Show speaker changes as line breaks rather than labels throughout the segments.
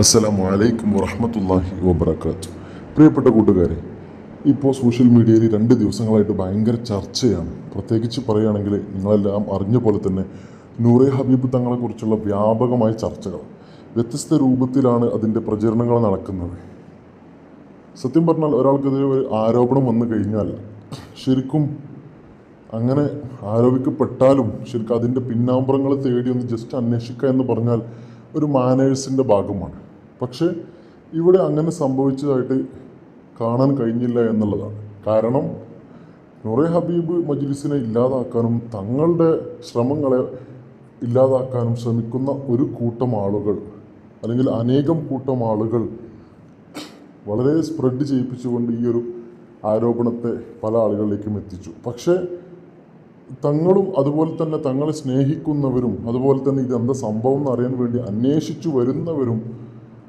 അസ്സലാമു അലൈക്കും വറഹമത്തല്ലാഹി വബർക്കാത്തു പ്രിയപ്പെട്ട കൂട്ടുകാരെ ഇപ്പോൾ സോഷ്യൽ മീഡിയയിൽ രണ്ട് ദിവസങ്ങളായിട്ട് ഭയങ്കര ചർച്ചയാണ്. പ്രത്യേകിച്ച് പറയുകയാണെങ്കിൽ നിങ്ങളെല്ലാം അറിഞ്ഞ പോലെ തന്നെ നൂറെ ഹബീബ് തങ്ങളെക്കുറിച്ചുള്ള വ്യാപകമായ ചർച്ചകൾ. വ്യത്യസ്ത രൂപത്തിലാണ് അതിന്റെ പ്രചരണങ്ങൾ നടക്കുന്നത്. സത്യം പറഞ്ഞാൽ ഒരാൾക്കെതിരെ ഒരു ആരോപണം വന്നു കഴിഞ്ഞാൽ ശരിക്കും അങ്ങനെ ആരോപിക്കപ്പെട്ടാലും ശരിക്കും അതിന്റെ പിന്നാമ്പുറങ്ങൾ തേടി ഒന്ന് ജസ്റ്റ് അന്വേഷിക്കുക എന്ന് പറഞ്ഞാൽ ഒരു മാനേഴ്സിന്റെ ഭാഗമാണ്. പക്ഷേ ഇവിടെ അങ്ങനെ സംഭവിച്ചതായിട്ട് കാണാൻ കഴിഞ്ഞില്ല എന്നുള്ളതാണ്. കാരണം നൂറെ ഹബീബ് മജ്ലിസിനെ ഇല്ലാതാക്കാനും തങ്ങളുടെ ശ്രമങ്ങളെ ഇല്ലാതാക്കാനും ശ്രമിക്കുന്ന ഒരു കൂട്ടം ആളുകൾ അല്ലെങ്കിൽ അനേകം കൂട്ടം ആളുകൾ വളരെ സ്പ്രെഡ് ചെയ്യിപ്പിച്ചുകൊണ്ട് ഈ ഒരു ആരോപണത്തെ പല ആളുകളിലേക്കും എത്തിച്ചു. പക്ഷേ തങ്ങളും അതുപോലെ തന്നെ തങ്ങളെ സ്നേഹിക്കുന്നവരും അതുപോലെ തന്നെ ഇത് എന്താ സംഭവം എന്ന് അറിയാൻ വേണ്ടി അന്വേഷിച്ചു വരുന്നവരും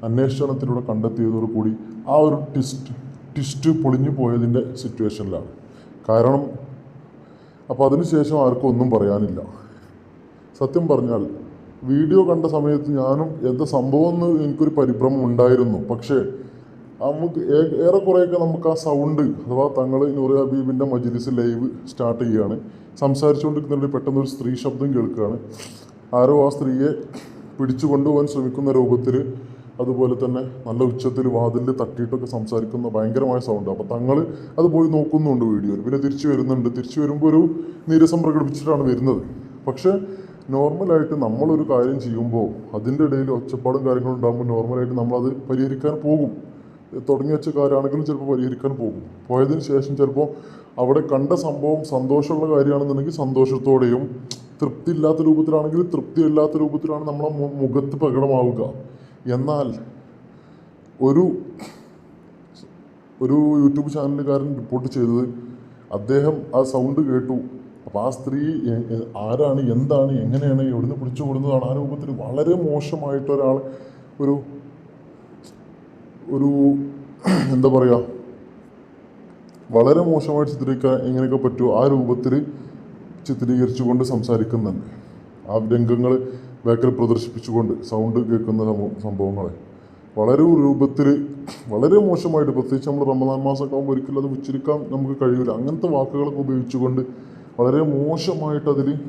അന്വേഷണത്തിലൂടെ കണ്ടെത്തിയതോടുകൂടി ആ ഒരു ട്വിസ്റ്റ് ട്വിസ്റ്റ് പൊളിഞ്ഞു പോയതിന്റെ സിറ്റുവേഷനിലാണ്. കാരണം അപ്പോൾ അതിനുശേഷം ആർക്കും ഒന്നും പറയാനില്ല. സത്യം പറഞ്ഞാൽ വീഡിയോ കണ്ട സമയത്ത് ഞാനും എന്താ സംഭവം എന്ന് എനിക്കൊരു പരിഭ്രമം ഉണ്ടായിരുന്നു. പക്ഷേ നമുക്ക് ഏറെക്കുറെയൊക്കെ നമുക്ക് ആ സൗണ്ട് അഥവാ തങ്ങൾ നൂറ് ഹബീബിന്റെ മജ്ലിസ് ലൈവ് സ്റ്റാർട്ട് ചെയ്യുകയാണ്. സംസാരിച്ചുകൊണ്ടിരിക്കുന്നതിൽ പെട്ടെന്ന് ഒരു സ്ത്രീ ശബ്ദം കേൾക്കുകയാണ്. ആരോ ആ സ്ത്രീയെ പിടിച്ചു കൊണ്ടുപോകാൻ ശ്രമിക്കുന്ന രൂപത്തിൽ അതുപോലെ തന്നെ നല്ല ഉച്ചത്തിൽ വാതിലിൽ തട്ടിയിട്ടൊക്കെ സംസാരിക്കുന്ന ഭയങ്കരമായ സൗണ്ട് അപ്പോൾ തങ്ങൾ അത് പോയി നോക്കുന്നുണ്ട് വീഡിയോയിൽ. പിന്നെ തിരിച്ചു വരുന്നുണ്ട്. തിരിച്ചു വരുമ്പോൾ ഒരു നീരസം പ്രകടിപ്പിച്ചിട്ടാണ് വരുന്നത്. പക്ഷേ നോർമലായിട്ട് നമ്മളൊരു കാര്യം ചെയ്യുമ്പോൾ അതിന്റെ ഇടയിൽ ഒച്ചപ്പാടും കാര്യങ്ങളും ഉണ്ടാകുമ്പോൾ നോർമലായിട്ട് നമ്മളത് പരിഹരിക്കാൻ പോകും. തുടങ്ങി വെച്ച കാര്യമാണെങ്കിലും ചിലപ്പോൾ പരിഹരിക്കാൻ പോകും. പോയതിന് ശേഷം ചിലപ്പോൾ അവിടെ കണ്ട സംഭവം സന്തോഷമുള്ള കാര്യമാണെന്നുണ്ടെങ്കിൽ സന്തോഷത്തോടെയും തൃപ്തി ഇല്ലാത്ത രൂപത്തിലാണെങ്കിൽ തൃപ്തി ഇല്ലാത്ത രൂപത്തിലാണ് നമ്മളെ മുഖത്ത് പ്രകടമാവുക. എന്നാൽ ഒരു ഒരു യൂട്യൂബ് ചാനലുകാരൻ റിപ്പോർട്ട് ചെയ്തത് അദ്ദേഹം ആ സൗണ്ട് കേട്ടു. അപ്പോൾ ആ സ്ത്രീ ആരാണ് എന്താണ് എങ്ങനെയാണ് എവിടുന്ന് പിടിച്ചു കൊടുക്കുന്നതാണ് ആ രൂപത്തിൽ വളരെ മോശമായിട്ട് ഒരാൾ ഒരു ഒരു എന്താ പറയുക വളരെ മോശമായിട്ട് ചിത്രീകരിക്കാൻ എങ്ങനെയൊക്കെ പറ്റുമോ ആ രൂപത്തിൽ ചിത്രീകരിച്ചുകൊണ്ട് സംസാരിക്കുന്നുണ്ട്. ആ രംഗങ്ങൾ ബാക്കിൽ പ്രദർശിപ്പിച്ചുകൊണ്ട് സൗണ്ട് കേൾക്കുന്ന സംഭവ- സംഭവങ്ങളെ. വളരെ രൂപത്തിൽ വളരെ മോശമായിട്ട് പ്രത്യേകിച്ച് നമ്മൾ റമദാൻ മാസമൊക്കെ ആകുമ്പോൾ ഒരിക്കലും അത് ഉച്ചരിക്കാൻ നമുക്ക് കഴിയില്ല അങ്ങനത്തെ വാക്കുകളൊക്കെ ഉപയോഗിച്ചുകൊണ്ട് വളരെ മോശമായിട്ട് അതിൽ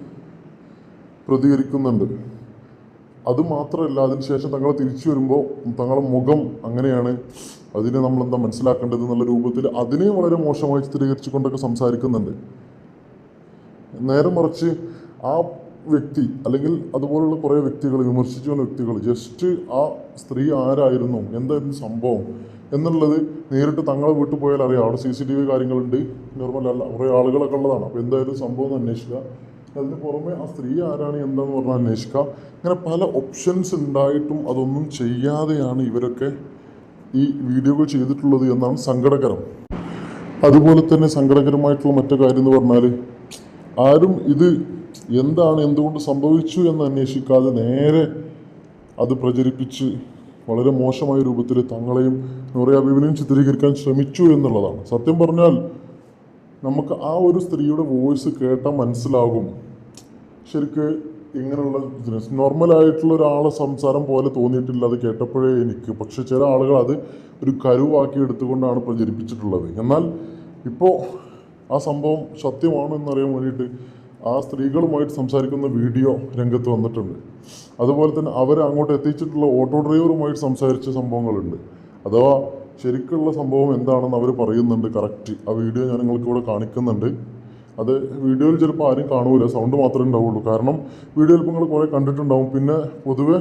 പ്രതികരിക്കുന്നുണ്ട്. അത് മാത്രമല്ല അതിനുശേഷം തങ്ങൾ തിരിച്ചു വരുമ്പോൾ തങ്ങളുടെ മുഖം അങ്ങനെയാണ്. അതിനെ നമ്മൾ എന്താ മനസ്സിലാക്കേണ്ടത് എന്നുള്ള രൂപത്തിൽ അതിനെ വളരെ മോശമായി ചിത്രീകരിച്ചുകൊണ്ടൊക്കെ സംസാരിക്കുന്നുണ്ട്. നേരെ മറിച്ച് ആ വ്യക്തി അല്ലെങ്കിൽ അതുപോലുള്ള കുറേ വ്യക്തികൾ വിമർശിച്ചു വന്ന വ്യക്തികൾ ജസ്റ്റ് ആ സ്ത്രീ ആരായിരുന്നു എന്തായിരുന്നു സംഭവം എന്നുള്ളത് നേരിട്ട് തങ്ങളെ വീട്ടിൽ പോയാൽ അറിയാം അവിടെ സി സി ടി വി കാര്യങ്ങളുണ്ട്. നോർമൽ അല്ല കുറേ ആളുകളൊക്കെ ഉള്ളതാണ്. അപ്പോൾ എന്തായാലും സംഭവം എന്ന് അന്വേഷിക്കുക. അതിന് പുറമെ ആ സ്ത്രീ ആരാണ് എന്താന്ന് പറഞ്ഞാൽ അന്വേഷിക്കുക അങ്ങനെ പല ഓപ്ഷൻസ് ഉണ്ടായിട്ടും അതൊന്നും ചെയ്യാതെയാണ് ഇവരൊക്കെ ഈ വീഡിയോകൾ ചെയ്തിട്ടുള്ളത് എന്നാണ് സങ്കടകരം. അതുപോലെ തന്നെ സങ്കടകരമായിട്ടുള്ള മറ്റു കാര്യം എന്ന് പറഞ്ഞാൽ ആരും ഇത് എന്താണ് എന്തുകൊണ്ട് സംഭവിച്ചു എന്ന് അന്വേഷിക്കാതെ നേരെ അത് പ്രചരിപ്പിച്ച് വളരെ മോശമായ രൂപത്തിൽ തങ്ങളെയും നൂറെ അബീബിനെയും ചിത്രീകരിക്കാൻ ശ്രമിച്ചു എന്നുള്ളതാണ്. സത്യം പറഞ്ഞാൽ നമുക്ക് ആ ഒരു സ്ത്രീയുടെ വോയിസ് കേട്ടാൽ മനസ്സിലാകും. ശരിക്ക് ഇങ്ങനെയുള്ള നോർമലായിട്ടുള്ള ഒരാളെ സംസാരം പോലെ തോന്നിയിട്ടില്ല അത് കേട്ടപ്പോഴേ എനിക്ക്. പക്ഷെ ചില ആളുകൾ അത് ഒരു കരുവാക്കി എടുത്തുകൊണ്ടാണ് പ്രചരിപ്പിച്ചിട്ടുള്ളത്. എന്നാൽ ഇപ്പോൾ ആ സംഭവം സത്യമാണോ എന്നറിയാൻ വേണ്ടിയിട്ട് ആ സ്ത്രീകളുമായിട്ട് സംസാരിക്കുന്ന വീഡിയോ രംഗത്ത് വന്നിട്ടുണ്ട്. അതുപോലെ തന്നെ അവരെ അങ്ങോട്ട് എത്തിച്ചിട്ടുള്ള ഓട്ടോ ഡ്രൈവറുമായിട്ട് സംസാരിച്ച സംഭവങ്ങളുണ്ട്. അഥവാ ശരിക്കുള്ള സംഭവം എന്താണെന്ന് അവർ പറയുന്നുണ്ട് കറക്റ്റ് ആ വീഡിയോ ഞാൻ നിങ്ങൾക്ക് ഇവിടെ കാണിക്കുന്നുണ്ട്. അത് വീഡിയോയിൽ ചിലപ്പോൾ ആരും കാണൂല സൗണ്ട് മാത്രമേ ഉണ്ടാവുള്ളൂ. കാരണം വീഡിയോയിൽ ഇപ്പോൾ നിങ്ങൾ കുറേ കണ്ടിട്ടുണ്ടാവും. പിന്നെ പൊതുവെ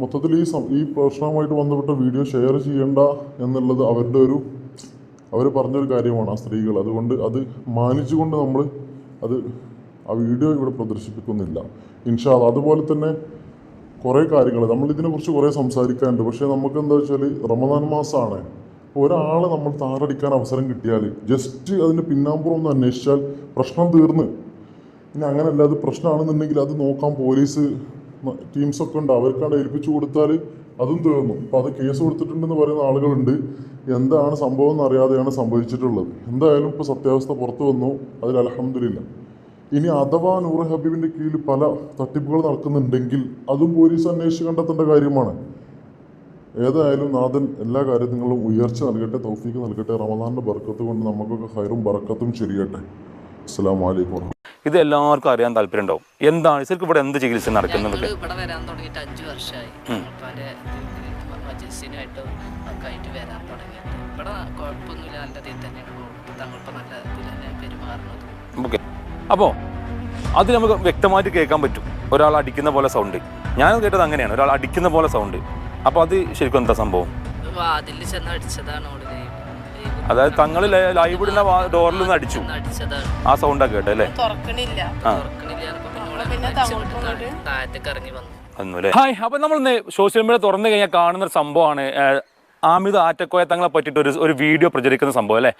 മൊത്തത്തിൽ ഈ ഈ പ്രശ്നവുമായിട്ട് ബന്ധപ്പെട്ട വീഡിയോ ഷെയർ ചെയ്യേണ്ട എന്നുള്ളത് അവരുടെ ഒരു അവർ പറഞ്ഞൊരു കാര്യമാണ് ആ സ്ത്രീകൾ. അതുകൊണ്ട് അത് മാനിച്ചുകൊണ്ട് നമ്മൾ അത് ആ വീഡിയോ ഇവിടെ പ്രദർശിപ്പിക്കുന്നില്ല. ഇൻഷാ. അതുപോലെ തന്നെ കുറേ കാര്യങ്ങൾ. നമ്മൾ ഇതിനെക്കുറിച്ച് കുറേ സംസാരിക്കാനുണ്ട്. പക്ഷേ നമുക്ക് എന്താ വെച്ചാൽ റമദാൻ മാസമാണ് ഒരാളെ നമ്മൾ താറടിക്കാൻ അവസരം കിട്ടിയാൽ ജസ്റ്റ് അതിന്റെ പിന്നാമ്പുറം ഒന്ന് അന്വേഷിച്ചാൽ പ്രശ്നം തീർന്ന്. ഇനി അങ്ങനെയല്ല അത് പ്രശ്നമാണെന്നുണ്ടെങ്കിൽ അത് നോക്കാൻ പോലീസ് ടീംസൊക്കെ ഉണ്ട്. അവർക്കാണ് ഏൽപ്പിച്ചു കൊടുത്താൽ അതും തീർന്നു. അപ്പോൾ അത് കേസ് കൊടുത്തിട്ടുണ്ടെന്ന് പറയുന്ന ആളുകളുണ്ട്. എന്താണ് സംഭവം എന്നറിയാതെയാണ് സംഭവിച്ചിട്ടുള്ളത്. എന്തായാലും ഇപ്പോൾ സത്യാവസ്ഥ പുറത്തു വന്നു. അതിൽ അലഹമില്ല ഇനി അഥവാ നൂറ് ഹബീബിന്റെ കീഴിൽ പല തട്ടിപ്പുകൾ നടക്കുന്നുണ്ടെങ്കിൽ അതും പോലീസ് അന്വേഷിച്ച് കണ്ടെത്തേണ്ട കാര്യമാണ്. ഏതായാലും നാഥൻ എല്ലാ കാര്യത്തിലും ഉയർച്ച നൽകട്ടെ തൗഫീക്ക് നൽകട്ടെ റമദാന്റെ ബർക്കത്ത് കൊണ്ട് നമുക്കൊക്കെ ഹൈറും ബർക്കത്തും ശരിയട്ടെ. അസ്സാം വലൈക്കും
ഇത് എല്ലാവർക്കും അറിയാൻ താല്പര്യം ഉണ്ടാവും. എന്താണ്? ശരിക്കും ഇവിടെ എന്ത് ചികിത്സ നടക്കുന്നത്
ഇവിടെ വരാൻ തുടങ്ങിയിട്ട് അഞ്ചു വർഷമായി. ഒക്കെ ആയിട്ട് വരാൻ തുടങ്ങിയിട്ട്. ഇവിടെ കുഴപ്പമൊന്നുമില്ല നല്ല രീതിയിൽ തന്നെയാണ് തങ്ങളിപ്പോൾ നല്ല
അപ്പോൾ അത് നമുക്ക് വ്യക്തമായിട്ട് കേൾക്കാൻ പറ്റും. ഒരാൾ അടിക്കുന്ന പോലെ സൗണ്ട് ഞാൻ കേട്ടത് അങ്ങനെയാണ്. ഒരാൾ അടിക്കുന്ന പോലെ സൗണ്ട് അപ്പോൾ അത് ശരിക്കും എന്താ സംഭവം? അതായത് തങ്ങൾ ലൈവ് ഇടുന്ന ഡോറിൽ നിന്ന് അടിച്ചു. ആ സൗണ്ടാ കേട്ടോ അല്ലേ? ഹായ് അപ്പൊ നമ്മൾ ഇന്ന് സോഷ്യൽ മീഡിയ തുറന്നു കഴിഞ്ഞാൽ കാണുന്ന ഒരു സംഭവമാണ് ആമിത് ആറ്റക്കോയ തങ്ങളെ പറ്റിയിട്ട് ഒരു ഒരു വീഡിയോ പ്രചരിക്കുന്ന സംഭവം അല്ലേ?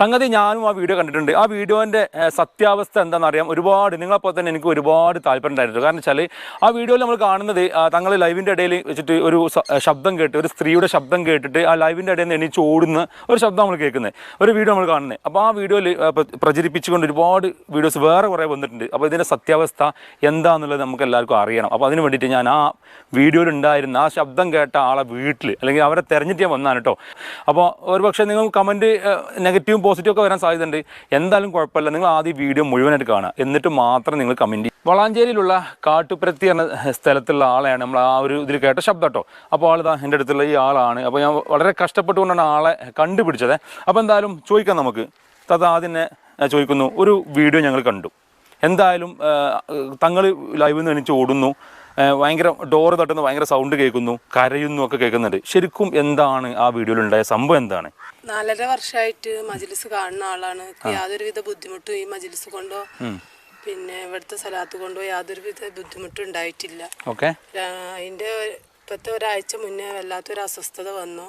സംഗതി ഞാനും ആ വീഡിയോ കണ്ടിട്ടുണ്ട്. ആ വീഡിയോന്റെ സത്യാവസ്ഥ എന്താണെന്ന് അറിയാം ഒരുപാട് നിങ്ങളെപ്പോലെ തന്നെ എനിക്ക് ഒരുപാട് താല്പര്യം ഉണ്ടായിരുന്നു കാരണം വെച്ചാൽ ആ വീഡിയോയിൽ നമ്മൾ കാണുന്നത് തങ്ങൾ ലൈവിന്റെ ഇടയിൽ വെച്ചിട്ട് ഒരു ശബ്ദം കേട്ട് ഒരു സ്ത്രീയുടെ ശബ്ദം കേട്ടിട്ട് ആ ലൈവിന്റെ ഇടയിൽ നിന്ന് എണീച്ച് ഓടുന്ന ഒരു ശബ്ദം നമ്മൾ കേൾക്കുന്നത് ഒരു വീഡിയോ നമ്മൾ കാണുന്നത് അപ്പോൾ ആ വീഡിയോയിൽ പ്രചരിപ്പിച്ചുകൊണ്ട് ഒരുപാട് വീഡിയോസ് വേറെ കുറേ വന്നിട്ടുണ്ട്. അപ്പോൾ ഇതിന്റെ സത്യാവസ്ഥ എന്താണെന്നുള്ളത് നമുക്ക് എല്ലാവർക്കും അറിയണം. അപ്പോൾ അതിന് വേണ്ടിയിട്ട് ഞാൻ ആ വീഡിയോയിൽ ഉണ്ടായിരുന്ന ആ ശബ്ദം കേട്ട ആളെ വീട്ടിൽ അല്ലെങ്കിൽ അവരെ തെരഞ്ഞിട്ട് വന്നാണ് കേട്ടോ. അപ്പോൾ ഒരുപക്ഷെ നിങ്ങൾ കമന്റ് നെഗറ്റീവും പോസിറ്റീവും ഒക്കെ വരാൻ സാധ്യതയുണ്ട്. എന്തായാലും കുഴപ്പമില്ല. നിങ്ങൾ ആദ്യം വീഡിയോ മുഴുവനായിട്ട് കാണുക. എന്നിട്ട് മാത്രം നിങ്ങൾ കമന്റ് വളാഞ്ചേരിയിലുള്ള കാട്ടുപ്രത്തി എന്ന സ്ഥലത്തുള്ള ആളെയാണ് നമ്മൾ ആ ഒരു ഇതിൽ കേട്ട ശബ്ദം കേട്ടോ. അപ്പോൾ ആൾ ഇതാ എന്റെ അടുത്തുള്ള ഈ ആളാണ്. അപ്പോൾ ഞാൻ വളരെ കഷ്ടപ്പെട്ടുകൊണ്ടാണ് ആളെ കണ്ടുപിടിച്ചത്. അപ്പോൾ എന്തായാലും ചോദിക്കാം നമുക്ക്. തത് ആദ്യം ചോദിക്കുന്നു. ഒരു വീഡിയോ ഞങ്ങൾ കണ്ടു. എന്തായാലും തങ്ങൾ ലൈവിൽ നിന്ന് എണീച്ച് ഓടുന്നു. ഭയങ്കര ഡോർ തട്ടുന്ന ഭയങ്കര സൗണ്ട് കേൾക്കുന്നു കരയുന്നു ഒക്കെ കേൾക്കുന്നുണ്ട്. ശരിക്കും എന്താണ് ആ വീഡിയോയിൽ ഉണ്ടായ സംഭവം എന്താണ്?
നാലര വർഷമായിട്ട് മജിലിസ് കാണുന്ന ആളാണ്. യാതൊരുവിധ ബുദ്ധിമുട്ടും ഈ മജിലിസ് കൊണ്ടോ പിന്നെ ഇവിടുത്തെ സ്ഥലത്ത് കൊണ്ടോ യാതൊരുവിധ ബുദ്ധിമുട്ടും ഉണ്ടായിട്ടില്ല.
ഓക്കെ.
അതിന്റെ ഇപ്പത്തെ ഒരാഴ്ച മുന്നേ വല്ലാത്തൊരു അസ്വസ്ഥത വന്നു.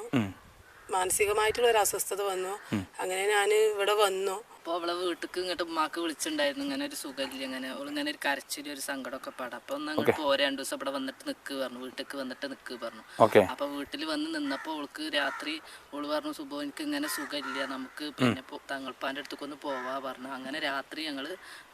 മാനസികമായിട്ടുള്ള ഒരു അസ്വസ്ഥത വന്നു. അങ്ങനെ ഞാൻ ഇവിടെ വന്നു.
അപ്പോൾ അവളെ വീട്ടിക്ക് ഇങ്ങോട്ട് ഉമ്മാക്ക് വിളിച്ചിട്ടുണ്ടായിരുന്നു ഇങ്ങനെ ഒരു സുഖമില്ല ഇങ്ങനെ അവൾ ഇങ്ങനെ ഒരു കരച്ചിലും ഒരു സങ്കടമൊക്കെ പാടാം. അപ്പോൾ ഒന്ന് അങ്ങോട്ട് പോരെ രണ്ട് ദിവസം ഇവിടെ വന്നിട്ട് നിൽക്ക് പറഞ്ഞു. വീട്ടിലേക്ക് വന്നിട്ട് നിൽക്ക് പറഞ്ഞു.
അപ്പോൾ
അപ്പൊ വീട്ടിൽ വന്ന് നിന്നപ്പോൾ അവൾക്ക് രാത്രി ഓൾ പറഞ്ഞു സുബോ എനിക്ക് ഇങ്ങനെ സുഖമില്ല നമുക്ക് പിന്നെ പോ- അടുത്തേക്ക് ഒന്ന് പോവാ പറഞ്ഞു. അങ്ങനെ രാത്രി ഞങ്ങൾ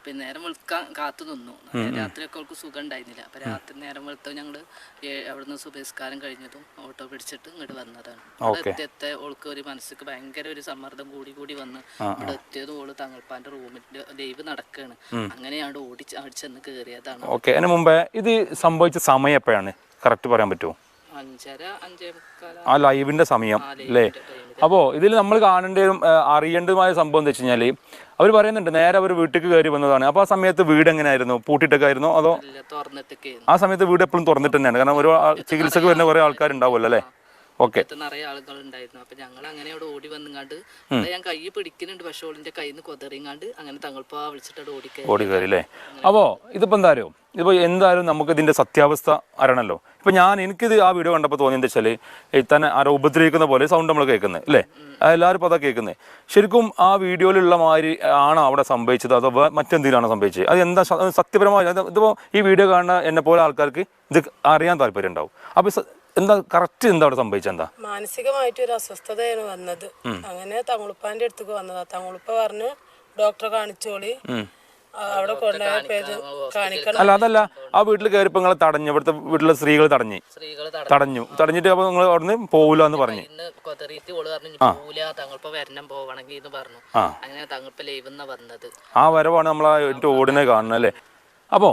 പിന്നെ നേരം വെളുക്കാൻ കാത്തു നിന്നു. രാത്രിയൊക്കെ അവൾക്ക് സുഖം ഉണ്ടായിരുന്നില്ല അപ്പൊ രാത്രി നേരം വെളുത്ത ഞങ്ങൾ ഏ- അവിടുന്ന് സുബഹിസ്കാരം കഴിഞ്ഞതും ഓട്ടോ പിടിച്ചിട്ട് ഇങ്ങോട്ട് വന്നതാണ്. ഇവിടെ എത്തിയത്തെ ഓൾക്ക് ഒരു മനസ്സിക്ക് ഭയങ്കര ഒരു സമ്മർദ്ദം കൂടി കൂടി വന്ന് ഇവിടെ എത്തിയത് ഓൾ തങ്ങൾപ്പാന്റെ റൂമിന്റെ ലൈവ് നടക്കാണ്. അങ്ങനെയാണ് ഓടി അടിച്ചെന്ന് കയറിയതാണ്
ഓക്കെ. അതിന് മുമ്പേ ഇത് സംഭവിച്ച സമയം എപ്പോഴാണ്? കറക്റ്റ് പറയാൻ പറ്റുമോ? ആ ലൈവിന്റെ സമയം അല്ലേ? അപ്പോൾ ഇതിൽ നമ്മൾ കാണേണ്ടതും അറിയേണ്ടതുമായ സംഭവം എന്ന് വെച്ച് കഴിഞ്ഞാൽ അവർ പറയുന്നുണ്ട് നേരെ അവർ വീട്ടിലേക്ക് കയറി വന്നതാണ്. അപ്പോൾ ആ സമയത്ത് വീട് എങ്ങനെയായിരുന്നു? പൂട്ടിട്ടൊക്കെ ആയിരുന്നു അതോ ആ സമയത്ത് വീട് എപ്പോഴും തുറന്നിട്ട് തന്നെയാണ്. കാരണം ഒരു ചികിത്സക്ക് വരുന്ന കുറേ ആൾക്കാരുണ്ടാവുമല്ലോ അല്ലേ? ഓക്കെ
നിറയെ ആളുകൾ ഉണ്ടായിരുന്നു അപ്പൊ ഞങ്ങൾ അങ്ങനെ അവിടെ ഓടി വന്നുങ്ങാണ്ട് ഞാൻ കൈ പിടിക്കുന്നുണ്ട്. പക്ഷെ ഓളിന്റെ കയ്യിൽ നിന്ന് കൊതറിങ്ങാണ്ട് അങ്ങനെ തങ്ങൾപ്പാ വിളിച്ചിട്ട്
ഓടി കയറി അല്ലേ അപ്പോൾ ഇതിപ്പോൾ എന്താരോ ഇതിപ്പോൾ എന്തായാലും നമുക്ക് ഇതിന്റെ സത്യാവസ്ഥ അറിയണമല്ലോ. ഇപ്പം ഞാൻ എനിക്കിത് ആ വീഡിയോ കണ്ടപ്പോൾ തോന്നിയെന്ന് വെച്ചാൽ ഈ തന്നെ ആരോ ഉപദ്രവിക്കുന്ന പോലെ സൗണ്ട് നമ്മൾ കേൾക്കുന്നത് അല്ലേ? എല്ലാവരും ഇപ്പോൾ അതാ കേൾക്കുന്നത്. ശരിക്കും ആ വീഡിയോയിലുള്ള മാതിരി ആണോ അവിടെ സംഭവിച്ചത്? അതോ മറ്റെന്തെങ്കിലും മറ്റെന്തെങ്കിലുമാണോ സംഭവിച്ചത്? അത് എന്താ സത്യപരമായ ഇതിപ്പോൾ ഈ വീഡിയോ കാണുന്ന എന്നെ പോലെ ആൾക്കാർക്ക് ഇത് അറിയാൻ താല്പര്യം ഉണ്ടാവും അപ്പോൾ എന്താ കറക്റ്റ് എന്താ അവിടെ സംഭവിച്ചത് എന്താ?
മാനസികമായിട്ട് ഒരു അസ്വസ്ഥതയാണ് വന്നത്. അങ്ങനെ തങ്ങളുപ്പാന്റെ അടുത്തേക്ക് വന്നതാ. തങ്ങളുപ്പ പറഞ്ഞ് ഡോക്ടറെ കാണിച്ചോളി. അവിടെ കൊണ്ടുപോയത് കാണിക്കണം
അല്ല അതല്ല. ആ വീട്ടിൽ കയറിപ്പോ നിങ്ങളെ തടഞ്ഞു. ഇവിടുത്തെ വീട്ടിലെ സ്ത്രീകൾ തടഞ്ഞു. തടഞ്ഞു. തടഞ്ഞിട്ട് അപ്പൊ നിങ്ങൾ അവിടുന്ന് പോവില്ല എന്ന് പറഞ്ഞു. ആ.
അങ്ങനെ തങ്ങൾപ്പ ലൈവ് വന്നത്.
ആ വരവാണ് നമ്മൾ ആ ഓടിനെ കാണുന്നത് അല്ലേ? അപ്പോ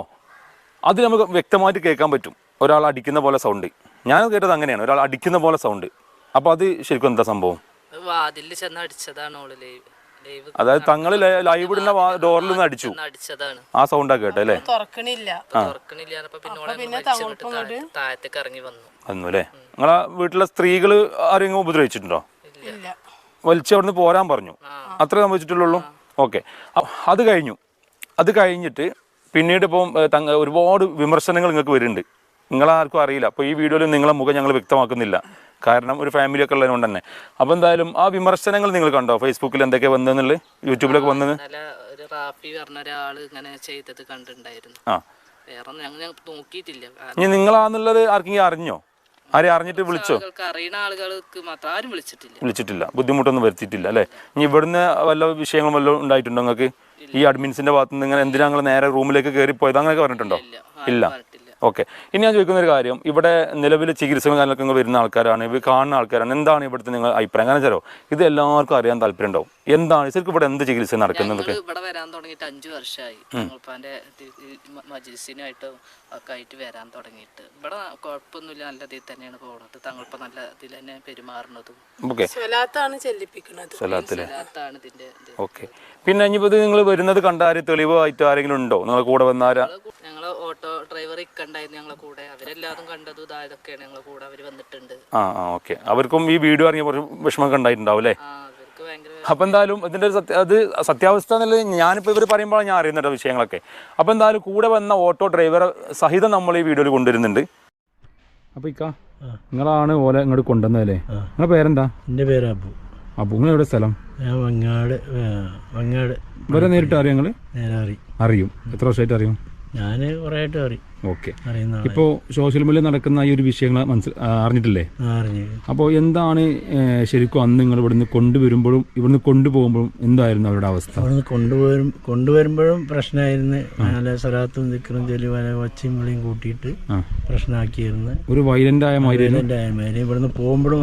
അത് നമുക്ക് വ്യക്തമായിട്ട് കേൾക്കാൻ പറ്റും. ഒരാൾ അടിക്കുന്ന പോലെ സൗണ്ട് ഞാൻ കേട്ടത് അങ്ങനെയാണ്. ഒരാൾ അടിക്കുന്ന പോലെ സൗണ്ട് അപ്പോൾ അത് ശരിക്കും എന്താ സംഭവം?
വാതിലിൽ ചെന്ന് അടിച്ചതാണ് ഓൾ ലൈവ്. ലൈവ്
അതായത് തങ്ങൾ ലൈവ് ഇടുന്ന ഡോറിൽ നിന്ന് അടിച്ചു.
അടിച്ചതാണ്.
ആ സൗണ്ടാ കേട്ടോ അല്ലേ?
തുറക്കണില്ല.
തുറക്കണില്ല പിന്നെ താഴത്തേക്ക് ഇറങ്ങി വന്നു.
അന്നു അല്ലേ? നിങ്ങളെ വീട്ടിലെ സ്ത്രീകൾ ആരെങ്കിലും ഉപദ്രവിച്ചിട്ടുണ്ടോ?
വലിച്ചു
വലിച്ച് അവിടുന്ന് പോരാൻ പറഞ്ഞു. അത്രേ സംഭവിച്ചിട്ടുള്ളൂ? ഓക്കെ. അത് കഴിഞ്ഞു. അത് കഴിഞ്ഞിട്ട് പിന്നീട് ഇപ്പം ഒരുപാട് വിമർശനങ്ങൾ നിങ്ങൾക്ക് വരുന്നുണ്ട്. നിങ്ങളാർക്കും അറിയില്ല. അപ്പോൾ ഈ വീഡിയോയിൽ നിങ്ങളെ മുഖം ഞങ്ങൾ വ്യക്തമാക്കുന്നില്ല. കാരണം ഒരു ഫാമിലി ഒക്കെ ഉള്ളതുകൊണ്ട് തന്നെ. അപ്പോൾ എന്തായാലും ആ വിമർശനങ്ങൾ നിങ്ങൾ കണ്ടോ? ഫേസ്ബുക്കിൽ എന്തൊക്കെ വന്നതെന്നുള്ളത്? യൂട്യൂബിലൊക്കെ വന്നത്?
ഇന്നലെ ഒരു റാഫി പറഞ്ഞ ഒരാൾ ഇങ്ങനെ ചെയ്തത് കണ്ടിട്ടുണ്ടായിരുന്നു.
ആ.
വേറെ ഞങ്ങൾ ഞങ്ങൾ നോക്കിയിട്ടില്ല.
ഇനി നിങ്ങളാന്നുള്ളത് ആർക്കെങ്കിലും അറിഞ്ഞോ? ആരെയും അറിഞ്ഞിട്ട് വിളിച്ചോ?
അറിയുന്ന ആളുകൾക്ക് മാത്രം ആരും വിളിച്ചിട്ടില്ല.
വിളിച്ചിട്ടില്ല. ബുദ്ധിമുട്ടൊന്നും വരുത്തിയിട്ടില്ല അല്ലേ? ഇനി ഇവിടുന്ന് വല്ല വിഷയങ്ങളും വല്ലതും ഉണ്ടായിട്ടുണ്ടോ നിങ്ങൾക്ക്? ഈ അഡ്മിൻസിന്റെ ഭാഗത്ത് നിന്ന് ഇങ്ങനെ എന്തിനാ നിങ്ങൾ നേരെ റൂമിലേക്ക് കയറി പോയത് അങ്ങനെയൊക്കെ പറഞ്ഞിട്ടുണ്ടോ?
ഇല്ല
ഓക്കെ. ഇനി ഞാൻ ചോദിക്കുന്ന ഒരു കാര്യം. ഇവിടെ നിലവിൽ ചികിത്സ കാര്യങ്ങളൊക്കെ വരുന്ന ആൾക്കാരാണ് ഇവർ കാണുന്ന ആൾക്കാരാണ്. എന്താണ് ഇവിടുത്തെ നിങ്ങൾ അഭിപ്രായം? കാരണം വെച്ചാലോ ഇത് എല്ലാവർക്കും അറിയാൻ താല്പര്യം ഉണ്ടാവും എന്താണ്? ശരിക്കും ഇവിടെ എന്ത് ചികിത്സ
നടക്കുന്നത്? ഇവിടെ വരാൻ തുടങ്ങിയിട്ട് അഞ്ചു വർഷമായി തങ്ങളുപ്പാന്റെ മജിൽസിനായിട്ടും ഒക്കെ ആയിട്ട് വരാൻ തുടങ്ങിയിട്ട്. ഇവിടെ കുഴപ്പമൊന്നുമില്ല. നല്ല ഇതിൽ തന്നെയാണ് പോകുന്നത് തങ്ങളിപ്പ നല്ല ഇതിൽ തന്നെ പെരുമാറുന്നതും.
ഓക്കെ. പിന്നെ ഇനിയിപ്പോൾ ഇത് നിങ്ങൾ വരുന്നത് കണ്ടാൽ തെളിവായിട്ട് ആരെങ്കിലും ഉണ്ടോ? നിങ്ങളെ കൂടെ വന്നാരാ
ഞങ്ങൾ ഓട്ടോ ഡ്രൈവർ ഞങ്ങളെ കൂടെ. അവരെല്ലാതും കണ്ടതും ഇതായതൊക്കെയാണ് ഞങ്ങളെ കൂടെ അവർ വന്നിട്ടുണ്ട്.
ആ ആ ഓക്കെ. അവർക്കും ഈ വീഡിയോ ഇറങ്ങിയ കുറച്ച് വിഷമമൊക്കെ ഉണ്ടായിട്ടുണ്ടാവും അല്ലേ?
ആ അവർക്ക് ഭയങ്കര
അപ്പം എന്തായാലും ഇതിന്റെ ഒരു സത്യ അത് സത്യാവസ്ഥ എന്നുള്ളത് ഞാനിപ്പോൾ ഇവർ പറയുമ്പോൾ ഞാൻ അറിയുന്നുണ്ട് വിഷയങ്ങളൊക്കെ. അപ്പോൾ എന്തായാലും കൂടെ വന്ന ഓട്ടോ ഡ്രൈവറെ സഹിതം നമ്മൾ ഈ വീഡിയോയിൽ കൊണ്ടുവരുന്നുണ്ട്. അപ്പോൾ ഇക്ക നിങ്ങളാണ് ഓലെ ഇങ്ങോട്ട് കൊണ്ടുവന്നതല്ലേ? നിങ്ങളുടെ പേരെന്താ?
എന്റെ പേര് അബു.
അപ്പോൾ നിങ്ങൾ എവിടെ സ്ഥലം?
ഞാൻ വങ്ങാട് ആ, വങ്ങാട്.
ഇവരെ നേരിട്ട് അറിയാം നിങ്ങൾ
നേരെ
അറിയും. എത്ര വർഷമായിട്ട് അറിയും?
ഞാൻ കുറേയായിട്ട് അറിയും. അറി
ഓക്കെ.
അറിയുന്ന ആളെ.
ഇപ്പോൾ സോഷ്യൽ മീഡിയയിൽ നടക്കുന്ന ഈ ഒരു വിഷയങ്ങൾ മനസ്സിൽ അറിഞ്ഞിട്ടില്ലേ?
ആ, അറിഞ്ഞു.
അപ്പോൾ എന്താണ് ശരിക്കും അന്ന് നിങ്ങൾ ഇവിടുന്ന് കൊണ്ടുവരുമ്പോഴും ഇവിടുന്ന് കൊണ്ടുപോകുമ്പോഴും എന്തായിരുന്നു അവരുടെ അവസ്ഥ?
അവിടുന്ന് കൊണ്ടുവരും കൊണ്ടുവരുമ്പോഴും പ്രശ്നമായിരുന്നു നല്ല സ്ഥലത്തും ദിക്കറും ചെല്ലുവാനെ ഒച്ചയും വിളിയും കൂട്ടിയിട്ട്
ആ.
പ്രശ്നമാക്കിയിരുന്നു
ഒരു വയലന്റ് ആയ മാതിരി
ആയ മാതിരി. ഇവിടുന്ന് പോകുമ്പോഴും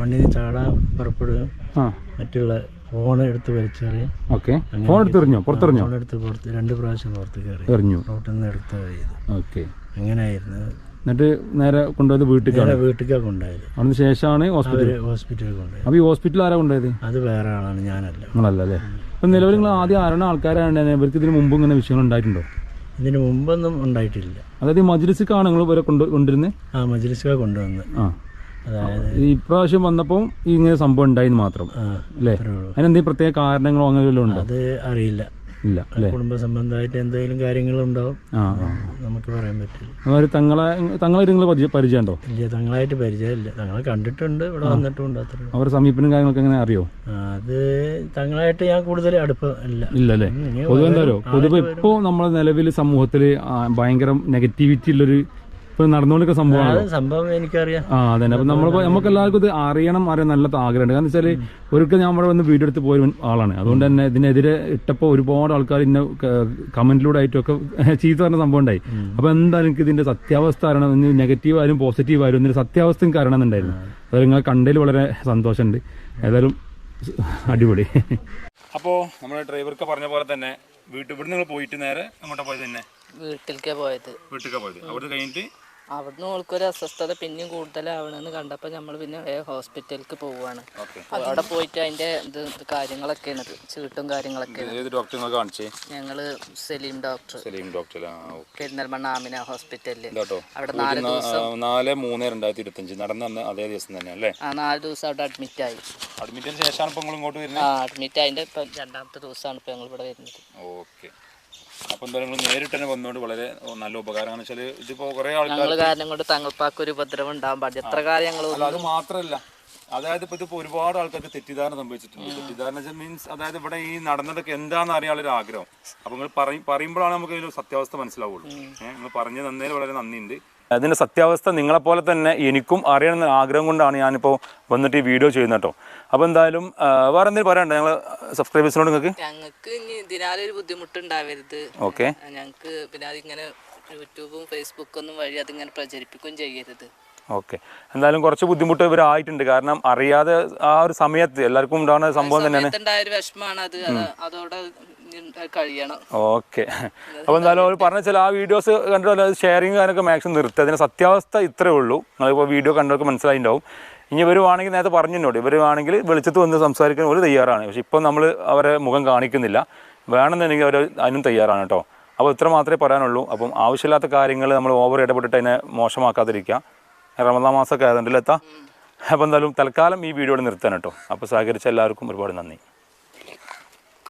മണ്ണിന് ചാടാൻ പുറപ്പെടുകയും
ആ.
മറ്റുള്ള ഫോൺ എടുത്ത് വലിച്ചെറിയും.
ഓക്കെ ഫോൺ എടുത്തെറിഞ്ഞോ പുറത്തെറിഞ്ഞോ?
ഫോൺ എടുത്ത് പുറത്ത് രണ്ട് പ്രാവശ്യം പുറത്ത് കയറി
എറിഞ്ഞു.
റോട്ടിൽ നിന്ന് എടുത്ത് ചെയ്ത്
ഓക്കെ
അങ്ങനെയായിരുന്നു
എന്നിട്ട് നേരെ കൊണ്ടുപോയത് വീട്ടിലേക്കാണ്
വീട്ടിലേക്കാണ് കൊണ്ടുപോയത്.
അതിന് ശേഷമാണ് ഹോസ്പിറ്റൽ
ഹോസ്പിറ്റലിൽ കൊണ്ടുപോയത്.
അപ്പോൾ ഈ ഹോസ്പിറ്റലിൽ ആരാ കൊണ്ടുപോയത്?
അത് വേറെ ആളാണ് ഞാനല്ല.
നിങ്ങളല്ല അല്ലേ അപ്പം നിലവിൽ നിങ്ങൾ ആദ്യം ആരാണ് ആൾക്കാരാണ് ഇവർക്ക് ഇതിന് മുമ്പ് ഇങ്ങനെ വിഷയങ്ങൾ ഉണ്ടായിട്ടുണ്ടോ?
ഇതിന് മുമ്പൊന്നും ഉണ്ടായിട്ടില്ല.
അതായത് മജ്ലിസിക്കാണ് നിങ്ങൾ ഇവരെ കൊണ്ട് കൊണ്ടിരുന്നത്
ആ മജ്ലിസ്ക കൊണ്ടുവന്നത്.
ആ. ഇപ്രാവശ്യം വന്നപ്പോൾ വന്നപ്പോ ഇങ്ങനെ സംഭവം ഉണ്ടായിന്ന് മാത്രം. അല്ലേ? അതിനെന്തെങ്കിലും പ്രത്യേക കാരണങ്ങളോ അങ്ങനെ വല്ലതും ഉണ്ടോ?
അത് അറിയില്ല.
ഇല്ല
കുടുംബ സംബന്ധമായിട്ട് എന്തെങ്കിലും കാര്യങ്ങളുണ്ടാവും. നമുക്ക് പറയാൻ പറ്റില്ല.
അവർ തങ്ങളെ തങ്ങളെ നിങ്ങൾ പരിചയം പരിചയമുണ്ടോ?
ഇല്ല തങ്ങളായിട്ട് പരിചയമില്ല. തങ്ങളെ കണ്ടിട്ടുണ്ട് ഇവിടെ വന്നിട്ടുണ്ട് അത്രേ.
അവരുടെ സമീപനം കാര്യങ്ങളൊക്കെ എങ്ങനെ അറിയോ?
അത് തങ്ങളായിട്ട് ഞാൻ കൂടുതൽ അടുപ്പം ഇല്ല.
ഇല്ല അല്ലേ? പൊതുവെ എന്താ പൊതുവെ ഇപ്പോൾ നമ്മളെ നിലവിൽ സമൂഹത്തിൽ ഭയങ്കര നെഗറ്റിവിറ്റി ഉള്ളൊരു ഇപ്പൊ നടന്നുകൊണ്ടിരിക്കുന്ന സംഭവമാണ്
അത് സംഭവം എനിക്കറിയാം.
ആ അതന്നെ. അപ്പൊ നമ്മൾ നമുക്ക് എല്ലാവർക്കും ഇത് അറിയണം അറിയാൻ നല്ല ആഗ്രഹമുണ്ട്. കാരണം വെച്ചാൽ ഒരിക്കൽ ഞാൻ അവിടെ വന്ന് വീഡിയോ എടുത്ത് പോയ ആളാണ്. അതുകൊണ്ട് തന്നെ ഇതിനെതിരെ ഇട്ടപ്പോ ഒരുപാട് ആൾക്കാർ ഇന്ന കമന്റിലൂടെ ആയിട്ടൊക്കെ ചീത്ത പറഞ്ഞ സംഭവം ഉണ്ടായി. അപ്പൊ എന്തായാലും എനിക്ക് ഇതിന്റെ സത്യാവസ്ഥ അറിയണം. നെഗറ്റീവ് ആയാലും പോസിറ്റീവ് ആയാലും ഇതിന്റെ സത്യാവസ്ഥ കാരണം എന്നുണ്ടായിരുന്നു. അത് നിങ്ങൾ കണ്ടതിൽ വളരെ സന്തോഷമുണ്ട്. ഏതായാലും അടിപൊളി. അപ്പോ നമ്മുടെ ഡ്രൈവർക്ക് പറഞ്ഞ പോലെ തന്നെ വീട്ടിൽ ഇവിടെ നിങ്ങൾ പോയിട്ട് നേരെ അങ്ങോട്ടാ പോയത് തന്നെ?
വീട്ടിലേക്ക് പോയത്.
വീട്ടിലേക്ക് പോയത്. അവിടെ കഴിഞ്ഞിട്ട്
അവിടുന്ന് ഓൾക്കൊരു അസ്വസ്ഥത പിന്നെയും കൂടുതലാവണമെന്ന് കണ്ടപ്പോൾ നമ്മൾ പിന്നെ ഹോസ്പിറ്റലിലേക്ക് പോവുകയാണ് അവിടെ പോയിട്ട് അതിന്റെ ഇത് കാര്യങ്ങളൊക്കെയാണ് ചീട്ടും
നിങ്ങൾ കാണിച്ചേ?
ഞങ്ങൾ സലീം ഡോക്ടർ.
സലീം ഡോക്ടർ
പെരിന്തൽമണ്ണ ആമിന ഹോസ്പിറ്റലിൽ. അവിടെ നാല് ദിവസം
നാല് മൂന്ന് രണ്ടായിരത്തി ഇരുപത്തഞ്ച് നടന്ന അതേ ദിവസം തന്നെ അല്ലേ?
ആ നാല് ദിവസം അവിടെ അഡ്മിറ്റ് ആയി.
അഡ്മിറ്റിന് ശേഷമാണ് ഇങ്ങോട്ട്
ആ അഡ്മിറ്റ് ഇപ്പം രണ്ടാമത്തെ ദിവസമാണ് ഇപ്പൊ ഞങ്ങൾ ഇവിടെ വരുന്നത്.
ഓക്കെ. അപ്പോൾ എന്തായാലും നിങ്ങൾ നേരിട്ട് തന്നെ വന്നുകൊണ്ട് വളരെ നല്ല ഉപകാരമാണ്. വെച്ചാൽ ഇതിപ്പോൾ കുറേ ആൾക്കാർ
ഞങ്ങൾ കാരണം കൊണ്ട് തങ്ങൾപ്പാക്ക് ഒരു ഉപദ്രവം ഉണ്ടാവാൻ പാടില്ല. എത്ര കാര്യം ഞങ്ങൾ
അല്ല അത് മാത്രമല്ല അതായത് ഇപ്പൊ ഇതിപ്പോ ഒരുപാട് ആൾക്കാർക്ക് തെറ്റിദ്ധാരണ സംഭവിച്ചിട്ടുണ്ട്. തെറ്റിദ്ധാരണ മീൻസ് അതായത് ഇവിടെ ഈ നടന്നതൊക്കെ എന്താണെന്ന് അറിയാനുള്ള ഒരു ആഗ്രഹം. അപ്പോൾ നിങ്ങൾ പറയും പറയുമ്പോഴാണ് നമുക്ക് ഇതിന്റെ സത്യാവസ്ഥ മനസ്സിലാവുള്ളൂ. ഏഹ് നിങ്ങൾ പറഞ്ഞു തന്നതിൽ വളരെ നന്ദിയുണ്ട്. അതിന്റെ സത്യാവസ്ഥ നിങ്ങളെപ്പോലെ തന്നെ എനിക്കും അറിയണമെന്ന ആഗ്രഹം കൊണ്ടാണ് ഞാനിപ്പോൾ വന്നിട്ട് ഈ വീഡിയോ ചെയ്യുന്നത് കേട്ടോ. അപ്പോൾ എന്തായാലും വേറെ എന്തെങ്കിലും പറയാനുണ്ടോ? ഞങ്ങൾ സബ്സ്ക്രൈബേഴ്സിനോട് നിങ്ങൾക്ക്?
ഞങ്ങൾക്ക് ഇനി ഇതിനാലൊരു ബുദ്ധിമുട്ടുണ്ടാവരുത്.
ഓക്കെ.
ഞങ്ങൾക്ക് പിന്നെ അതിങ്ങനെ യൂട്യൂബും ഫേസ്ബുക്കൊന്നും വഴി അതിങ്ങനെ പ്രചരിപ്പിക്കുകയും ചെയ്യരുത്.
ഓക്കെ. എന്തായാലും കുറച്ച് ബുദ്ധിമുട്ട് ഇവരായിട്ടുണ്ട്. കാരണം അറിയാതെ ആ ഒരു സമയത്ത് എല്ലാവർക്കും ഉണ്ടാകുന്ന സംഭവം തന്നെയാണ്.
കഴിയണം.
ഓക്കെ. അപ്പോൾ എന്തായാലും അവർ പറഞ്ഞ ചില ആ വീഡിയോസ് കണ്ടിട്ട് ഷെയറിങ് കാര്യമൊക്കെ മാക്സിമം നിർത്തുക അതിന്റെ സത്യാവസ്ഥ ഇത്രേ ഉള്ളൂ. നിങ്ങളിപ്പോൾ വീഡിയോ കണ്ടവർക്ക് മനസ്സിലായിട്ടുണ്ടാവും. ഇനി വരുവാണെങ്കിൽ നേരത്തെ പറഞ്ഞിട്ടുണ്ട്. ഇവർ വേണമെങ്കിൽ വെളിച്ചത്ത് വന്ന് സംസാരിക്കാൻ ഒരു തയ്യാറാണ്. പക്ഷെ ഇപ്പം നമ്മൾ അവരെ മുഖം കാണിക്കുന്നില്ല. വേണമെന്നുണ്ടെങ്കിൽ അവർ അതിനും തയ്യാറാണ് കേട്ടോ. അപ്പോൾ ഇത്ര മാത്രമേ പറയാനുള്ളൂ. അപ്പം ആവശ്യമില്ലാത്ത കാര്യങ്ങൾ നമ്മൾ ഓവർ ഇടപെട്ടിട്ട് അതിനെ മോശമാക്കാതിരിക്കുക. റമദാൻ മാസമൊക്കെ ആയതുകൊണ്ടല്ലേ എത്താം? അപ്പോൾ എന്തായാലും തൽക്കാലം ഈ വീഡിയോ നിർത്താൻ കേട്ടോ. അപ്പോൾ സഹകരിച്ച എല്ലാവർക്കും ഒരുപാട് നന്ദി.